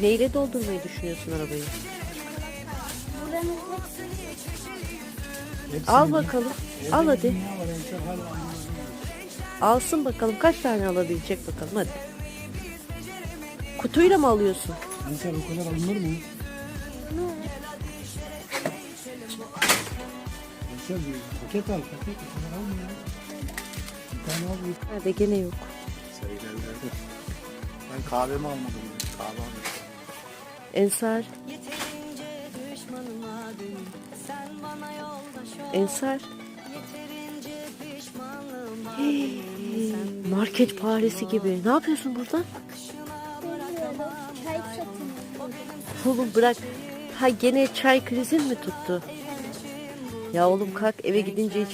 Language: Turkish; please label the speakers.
Speaker 1: Neyle doldurmayı düşünüyorsun arabayı?
Speaker 2: Hepsini
Speaker 1: Al bakalım. Al hadi.
Speaker 2: dünya var.
Speaker 1: Alsın bakalım kaç tane alabilecek bakalım hadi. Kutuyla mı alıyorsun?
Speaker 2: Ensar o kadar alınır mı? Ensar bir paket al paket. O kadar alma ya. Bir tane al
Speaker 1: Nerede gene yok.
Speaker 2: Sayılarlarda. Ben kahvemi almadım. Kahve almadım.
Speaker 1: Ensar. Ensar. Hey, market faresi gibi. Ne yapıyorsun burada?
Speaker 3: Çay.
Speaker 1: Oğlum bırak. Ha gene çay krizin mi tuttu? Ya oğlum kalk eve gidince içeri